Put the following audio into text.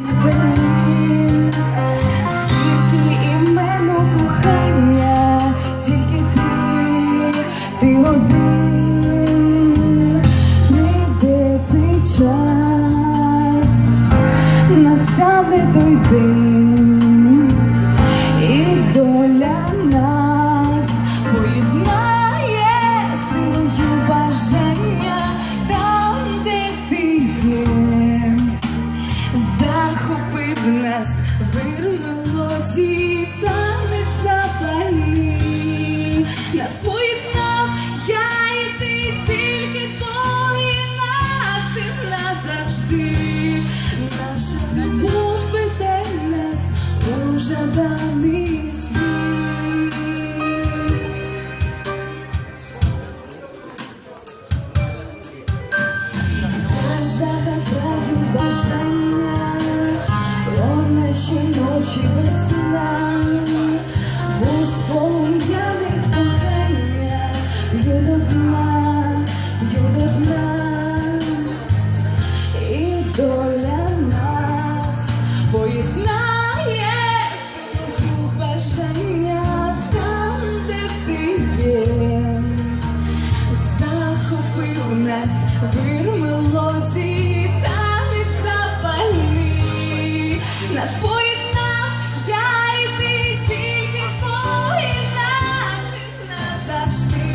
Скільки імен у кохання, тільки ти, ти один, цей час, настане той день, захопив нас вир мелодії, танець запальний. Нас поєднав я і ти, тільки той нас і назавжди. Наша любов веде нас у жаданий наші ночі весна, вуст полум'яних кохання, б'ю до дна, б'ю до дна, і доля нас, бо і знає світу бажання. Там, де ти є, захопив нас виру. нас поєднав, я і ти тільки поєднав, ти назавжди.